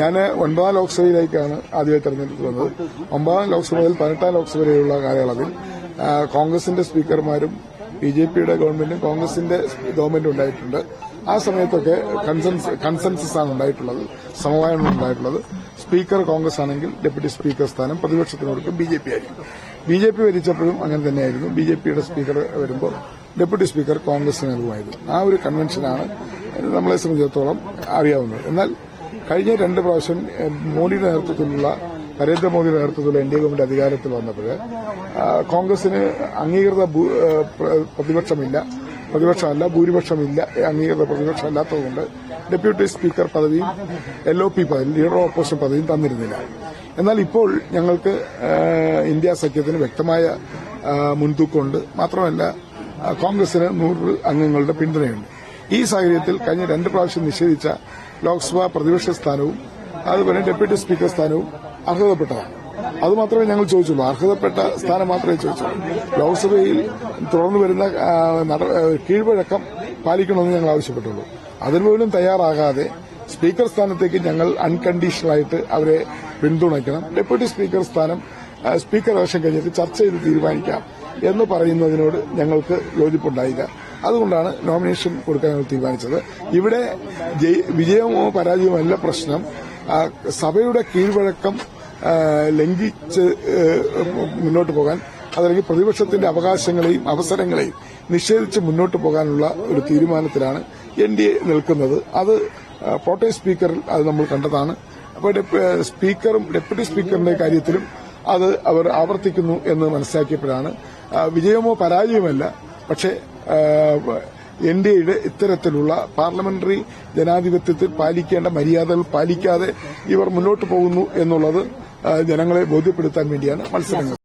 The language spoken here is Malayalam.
ഞാൻ ഒൻപതാം ലോക്സഭയിലേക്കാണ് ആദ്യമായി തെരഞ്ഞെടുപ്പ് വന്നത്. ഒമ്പതാം ലോക്സഭ മുതൽ പതിനെട്ടാം വരെയുള്ള കാലയളവിൽ കോൺഗ്രസിന്റെ സ്പീക്കർമാരും ബി ജെ പിയുടെ ഗവൺമെന്റും കോൺഗ്രസിന്റെ ഗവൺമെന്റും ഉണ്ടായിട്ടുണ്ട്. ആ സമയത്തൊക്കെ കൺസെൻസ് കൺസെൻസസ് ആണ് ഉണ്ടായിട്ടുള്ളത് സമവായമാണ് ഉണ്ടായിട്ടുള്ളത്. സ്പീക്കർ കോൺഗ്രസ് ആണെങ്കിൽ ഡെപ്യൂട്ടി സ്പീക്കർ സ്ഥാനം പ്രതിപക്ഷത്തിന് ബി ജെ പി ആയിരിക്കും. ബി ജെ പി ഭരിച്ചപ്പോഴും അങ്ങനെ തന്നെയായിരുന്നു. ബി ജെ പിയുടെ സ്പീക്കർ വരുമ്പോൾ ഡെപ്യൂട്ടി സ്പീക്കർ കോൺഗ്രസിന് നൽകുമായിരുന്നു. ആ ഒരു കൺവെൻഷനാണ് നമ്മളെ സംബന്ധിച്ചിടത്തോളം അറിയാവുന്നത്. എന്നാൽ കഴിഞ്ഞ രണ്ട് പ്രാവശ്യം മോദിയുടെ നേതൃത്വത്തിലുള്ള നരേന്ദ്രമോദിയുടെ നേതൃത്വത്തിലുള്ള എൻ ഡി എ ഗവൺമെന്റ് അധികാരത്തിൽ വന്നപ്പോൾ കോൺഗ്രസിന് അംഗീകൃത പ്രതിപക്ഷമില്ല. പ്രതിപക്ഷമല്ല ഭൂരിപക്ഷമില്ല അംഗീകൃത പ്രതിപക്ഷമല്ലാത്തതുകൊണ്ട് ഡെപ്യൂട്ടി സ്പീക്കർ പദവിയും എൽ ഒ പി പദവിയും ലീഡർ ഓപ്പോസിഷൻ പദവിയും തന്നിരുന്നില്ല. എന്നാൽ ഇപ്പോൾ ഞങ്ങൾക്ക് ഇന്ത്യ സഖ്യത്തിന് വ്യക്തമായ മുൻതൂക്കമുണ്ട്. മാത്രമല്ല കോൺഗ്രസിന് നൂറ് അംഗങ്ങളുടെ പിന്തുണയുണ്ട്. ഈ സാഹചര്യത്തിൽ കഴിഞ്ഞ രണ്ട് പ്രാവശ്യം നിഷേധിച്ച ലോക്സഭാ പ്രതിപക്ഷ സ്ഥാനവും അതുപോലെ ഡെപ്യൂട്ടി സ്പീക്കർ സ്ഥാനവും അർഹതപ്പെട്ടതാണ്. അതുമാത്രമേ ഞങ്ങൾ ചോദിച്ചുള്ളൂ. അർഹതപ്പെട്ട സ്ഥാനം മാത്രമേ ചോദിച്ചുള്ളൂ. ലോക്സഭയിൽ തുടർന്നു വരുന്ന കീഴ്വഴക്കം പാലിക്കണമെന്ന് ഞങ്ങൾ ആവശ്യപ്പെട്ടുള്ളൂ. അതിനുപോലും തയ്യാറാകാതെ സ്പീക്കർ സ്ഥാനത്തേക്ക് ഞങ്ങൾ അൺകണ്ടീഷണലായിട്ട് അവരെ പിന്തുണയ്ക്കണം. ഡെപ്യൂട്ടി സ്പീക്കർ സ്ഥാനം സ്പീക്കർ ഇലക്ഷൻ കഴിഞ്ഞിട്ട് ചർച്ച ചെയ്ത് തീരുമാനിക്കാം എന്ന് പറയുന്നതിനോട് ഞങ്ങൾക്ക് യോജിപ്പുണ്ടായില്ല. അതുകൊണ്ടാണ് നോമിനേഷൻ കൊടുക്കാൻ ഞങ്ങൾ തീരുമാനിച്ചത്. ഇവിടെ വിജയമോ പരാജയമോ അല്ല പ്രശ്നം. സഭയുടെ കീഴ്വഴക്കം ലംഘിച്ച് മുന്നോട്ട് പോകാൻ അതല്ലെങ്കിൽ പ്രതിപക്ഷത്തിന്റെ അവകാശങ്ങളെയും അവസരങ്ങളെയും നിഷേധിച്ച് മുന്നോട്ട് പോകാനുള്ള ഒരു തീരുമാനത്തിലാണ് എൻ ഡി എ നിൽക്കുന്നത്. അത് പ്രോട്ടേം സ്പീക്കറിൽ അത് നമ്മൾ കണ്ടതാണ്. അപ്പോൾ സ്പീക്കറും ഡെപ്യൂട്ടി സ്പീക്കറിന്റെ കാര്യത്തിലും അത് അവർ ആവർത്തിക്കുന്നു എന്ന് മനസ്സിലാക്കിയപ്പോഴാണ്. വിജയമോ പരാജയമല്ല പക്ഷേ എൻ ഡി എയുടെ ഇത്തരത്തിലുള്ള പാർലമെന്ററി ജനാധിപത്യത്തിൽ പാലിക്കേണ്ട മര്യാദകൾ പാലിക്കാതെ ഇവർ മുന്നോട്ട് പോകുന്നു എന്നുള്ളത് ജനങ്ങളെ ബോധ്യപ്പെടുത്താൻ വേണ്ടിയാണ് മത്സരങ്ങൾ.